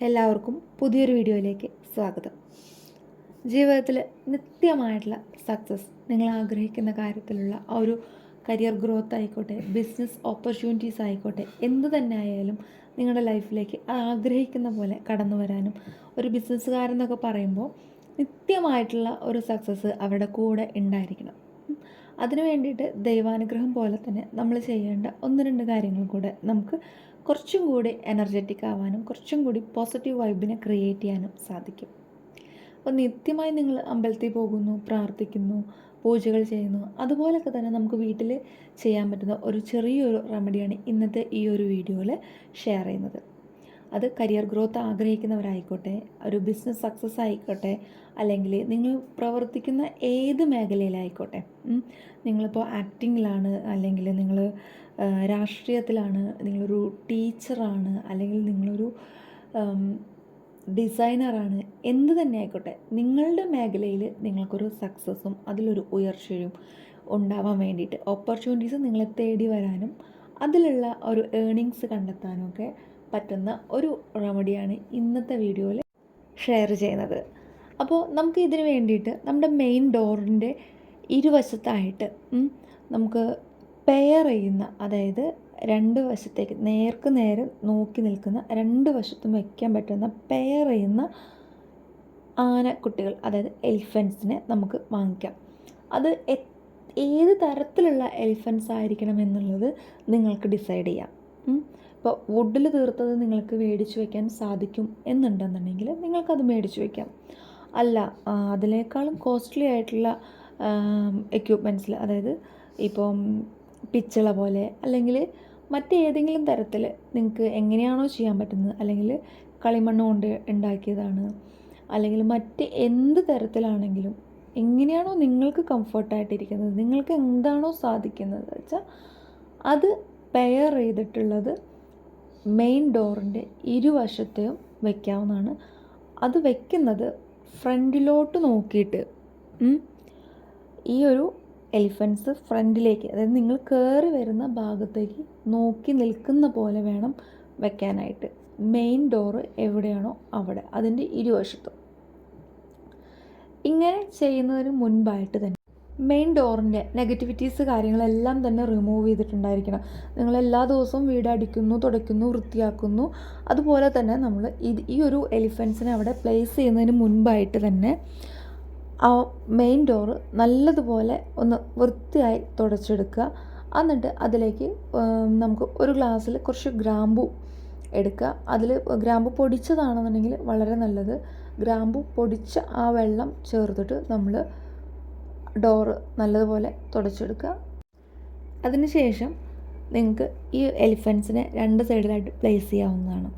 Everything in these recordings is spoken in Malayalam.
എല്ലാവർക്കും പുതിയൊരു വീഡിയോയിലേക്ക് സ്വാഗതം. ജീവിതത്തിൽ നിത്യമായിട്ടുള്ള സക്സസ് നിങ്ങൾ ആഗ്രഹിക്കുന്ന കാര്യത്തിലുള്ള ആ ഒരു കരിയർ ഗ്രോത്ത് ആയിക്കോട്ടെ ബിസിനസ് ഓപ്പർച്യൂണിറ്റീസ് ആയിക്കോട്ടെ എന്തു തന്നെ ആയാലും നിങ്ങളുടെ ലൈഫിലേക്ക് ആഗ്രഹിക്കുന്ന പോലെ കടന്നു വരാനും ഒരു ബിസിനസ്സുകാരെന്നൊക്കെ പറയുമ്പോൾ നിത്യമായിട്ടുള്ള ഒരു സക്സസ് അവരുടെ കൂടെ ഉണ്ടായിരിക്കണം. അതിനു വേണ്ടിയിട്ട് ദൈവാനുഗ്രഹം പോലെ തന്നെ നമ്മൾ ചെയ്യേണ്ട ഒന്ന് രണ്ട് കാര്യങ്ങൾ കൂടെ നമുക്ക് കുറച്ചും കൂടി എനർജറ്റിക് ആവാനും കുറച്ചും കൂടി പോസിറ്റീവ് വൈബിനെ ക്രിയേറ്റ് ചെയ്യാനും സാധിക്കും. അപ്പോൾ നിത്യമായി നിങ്ങൾ അമ്പലത്തിൽ പോകുന്നു പ്രാർത്ഥിക്കുന്നു പൂജകൾ ചെയ്യുന്നു അതുപോലൊക്കെ തന്നെ നമുക്ക് വീട്ടിൽ ചെയ്യാൻ പറ്റുന്ന ഒരു ചെറിയൊരു റെമഡിയാണ് ഇന്നത്തെ ഈ ഒരു വീഡിയോയിൽ ഷെയർ ചെയ്യുന്നത്. അത് കരിയർ ഗ്രോത്ത് ആഗ്രഹിക്കുന്നവരായിക്കോട്ടെ ഒരു ബിസിനസ് സക്സസ് ആയിക്കോട്ടെ അല്ലെങ്കിൽ നിങ്ങൾ പ്രവർത്തിക്കുന്ന ഏത് മേഖലയിലായിക്കോട്ടെ. നിങ്ങളിപ്പോൾ ആക്ടിങ്ങിലാണ് അല്ലെങ്കിൽ നിങ്ങൾ രാഷ്ട്രീയത്തിലാണ് നിങ്ങളൊരു ടീച്ചറാണ് അല്ലെങ്കിൽ നിങ്ങളൊരു ഡിസൈനറാണ് എന്ത് തന്നെ ആയിക്കോട്ടെ നിങ്ങളുടെ മേഖലയിൽ നിങ്ങൾക്കൊരു സക്സസ്സും അതിലൊരു ഉയർച്ചയും ഉണ്ടാവാൻ വേണ്ടിയിട്ട് ഓപ്പർച്യൂണിറ്റീസ് നിങ്ങളെ തേടി വരാനും അതിലുള്ള ഒരു ഏണിങ്സ് കണ്ടെത്താനും ഒക്കെ പറ്റുന്ന ഒരു റെമഡിയാണ് ഇന്നത്തെ വീഡിയോയിൽ ഷെയർ ചെയ്യുന്നത് അപ്പോൾ നമുക്ക് ഇതിന് വേണ്ടിയിട്ട് നമ്മുടെ മെയിൻ ഡോറിന്റെ ഇരുവശത്തായിട്ട് നമുക്ക് പെയർ ചെയ്യുന്ന അതായത് രണ്ട് വശത്തേക്ക് നേർക്ക് നേരെ നോക്കി നിൽക്കുന്ന രണ്ട് വശത്തും വയ്ക്കാൻ പറ്റുന്ന പെയർ ചെയ്യുന്ന ആനക്കുട്ടികൾ അതായത് എലിഫൻസിനെ നമുക്ക് വാങ്ങിക്കാം അത് ഏത് തരത്തിലുള്ള എലിഫൻസ് ആയിരിക്കണം എന്നുള്ളത് നിങ്ങൾക്ക് ഡിസൈഡ് ചെയ്യാം. ഇപ്പോൾ വുഡിൽ തീർത്തത് നിങ്ങൾക്ക് മേടിച്ച് വയ്ക്കാൻ സാധിക്കും എന്നുണ്ടെന്നുണ്ടെങ്കിൽ നിങ്ങൾക്കത് മേടിച്ച് വയ്ക്കാം. അല്ല അതിനേക്കാളും കോസ്റ്റ്ലി ആയിട്ടുള്ള എക്യുപ്മെന്റ്സിൽ അതായത് ഇപ്പം പിച്ചള പോലെ അല്ലെങ്കിൽ മറ്റേതെങ്കിലും തരത്തിൽ നിങ്ങൾക്ക് എങ്ങനെയാണോ ചെയ്യാൻ പറ്റുന്നത് അല്ലെങ്കിൽ കളിമണ്ണ് കൊണ്ട് ഉണ്ടാക്കിയതാണ് അല്ലെങ്കിൽ മറ്റ് എന്ത് തരത്തിലാണെങ്കിലും എങ്ങനെയാണോ നിങ്ങൾക്ക് കംഫർട്ടായിട്ടിരിക്കുന്നത് നിങ്ങൾക്ക് എന്താണോ സാധിക്കുന്നത് വെച്ചാൽ അത് പെയർ ചെയ്തിട്ടുള്ളത് മെയിൻ ഡോറിന്റെ ഇരുവശത്തെയും വയ്ക്കാവുന്നതാണ് അത് വയ്ക്കുന്നത് ഫ്രണ്ടിലോട്ട് നോക്കിയിട്ട് ഈ ഒരു എലിഫൻസ് ഫ്രണ്ടിലേക്ക് അതായത് നിങ്ങൾ കയറി വരുന്ന ഭാഗത്തേക്ക് നോക്കി നിൽക്കുന്ന പോലെ വേണം വെക്കാനായിട്ട്. മെയിൻ ഡോറ് എവിടെയാണോ അവിടെ അതിന്റെ ഇരുവശത്തും. ഇങ്ങനെ ചെയ്യുന്നതിന് മുൻപായിട്ട് തന്നെ മെയിൻ ഡോറിന്റെ നെഗറ്റിവിറ്റീസ് കാര്യങ്ങളെല്ലാം തന്നെ റിമൂവ് ചെയ്തിട്ടുണ്ടായിരിക്കണം. നിങ്ങൾ എല്ലാ ദിവസവും വീട് അടിക്കുന്നു തുടയ്ക്കുന്നു വൃത്തിയാക്കുന്നു. അതുപോലെ തന്നെ നമ്മൾ ഇത് ഈ ഒരു എലിഫൻസിനെ അവിടെ പ്ലേസ് ചെയ്യുന്നതിന് മുൻപായിട്ട് തന്നെ ആ മെയിൻ ഡോറ് നല്ലതുപോലെ ഒന്ന് വൃത്തിയായി തുടച്ചെടുക്കുക. എന്നിട്ട് അതിലേക്ക് നമുക്ക് ഒരു ഗ്ലാസ്സിൽ കുറച്ച് ഗ്രാമ്പു എടുക്കുക. അതിൽ ഗ്രാമ്പു പൊടിച്ചതാണെന്നുണ്ടെങ്കിൽ വളരെ നല്ലത്. ഗ്രാമ്പു പൊടിച്ച ആ വെള്ളം ചേർത്തിട്ട് നമ്മൾ ഡോറ് നല്ലതുപോലെ തുടച്ചെടുക്കുക. അതിനുശേഷം നിങ്ങൾക്ക് ഈ എലിഫൻസിനെ രണ്ട് സൈഡിലായിട്ട് പ്ലേസ് ചെയ്യാവുന്നതാണ്.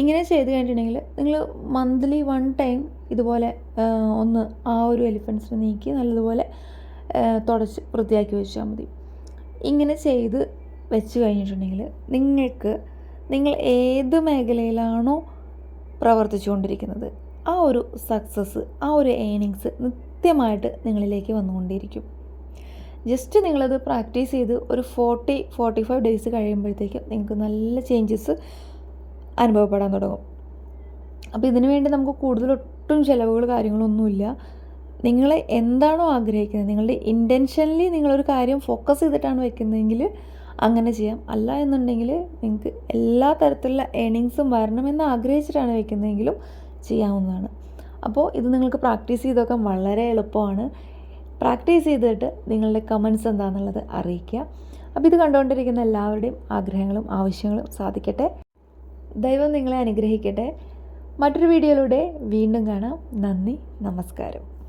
ഇങ്ങനെ ചെയ്ത് കഴിഞ്ഞിട്ടുണ്ടെങ്കിൽ നിങ്ങൾ മന്ത്ലി വൺ ടൈം ഇതുപോലെ ഒന്ന് ആ ഒരു എലിഫൻസിനെ നീക്കി നല്ലതുപോലെ തുടച്ച് വൃത്തിയാക്കി വെച്ചാൽ മതി. ഇങ്ങനെ ചെയ്ത് വെച്ച് കഴിഞ്ഞിട്ടുണ്ടെങ്കിൽ നിങ്ങൾക്ക് നിങ്ങൾ ഏത് മേഖലയിലാണോ പ്രവർത്തിച്ചുകൊണ്ടിരിക്കുന്നത്? ആ ഒരു സക്സസ് ആ ഒരു ഏണിങ്സ് നിത്യമായിട്ട് നിങ്ങളിലേക്ക് വന്നുകൊണ്ടിരിക്കും ജസ്റ്റ് നിങ്ങളത് പ്രാക്ടീസ് ചെയ്ത് ഒരു ഫോർട്ടി ഫോർട്ടി ഫൈവ് ഡേയ്സ് കഴിയുമ്പോഴത്തേക്കും നിങ്ങൾക്ക് നല്ല ചേഞ്ചസ് അനുഭവപ്പെടാൻ തുടങ്ങും. അപ്പോൾ ഇതിനു വേണ്ടി നമുക്ക് കൂടുതൽ ഒട്ടും ചിലവുകൾ കാര്യങ്ങളൊന്നുമില്ല. നിങ്ങൾ എന്താണോ ആഗ്രഹിക്കുന്നത് നിങ്ങളുടെ ഇന്റൻഷനലി നിങ്ങളൊരു കാര്യം ഫോക്കസ് ചെയ്തിട്ടാണ് വെക്കുന്നതെങ്കിൽ അങ്ങനെ ചെയ്യാം. അല്ല എന്നുണ്ടെങ്കിൽ നിങ്ങൾക്ക് എല്ലാ തരത്തിലുള്ള ഏണിങ്സും വരണമെന്ന് ആഗ്രഹിച്ചിട്ടാണ് വെക്കുന്നതെങ്കിലും ചെയ്യാവുന്നതാണ്. അപ്പോൾ ഇത് നിങ്ങൾക്ക് പ്രാക്ടീസ് ചെയ്തൊക്കെ വളരെ എളുപ്പമാണ്. പ്രാക്ടീസ് ചെയ്തിട്ട് നിങ്ങളുടെ കമൻസ് എന്താണെന്നുള്ളത് അറിയിക്കുക. അപ്പോൾ ഇത് കണ്ടുകൊണ്ടിരിക്കുന്ന എല്ലാവരുടെയും ആഗ്രഹങ്ങളും ആവശ്യങ്ങളും സാധിക്കട്ടെ. ദൈവം നിങ്ങളെ അനുഗ്രഹിക്കട്ടെ. മറ്റൊരു വീഡിയോയിലൂടെ വീണ്ടും കാണാം. നന്ദി നമസ്കാരം.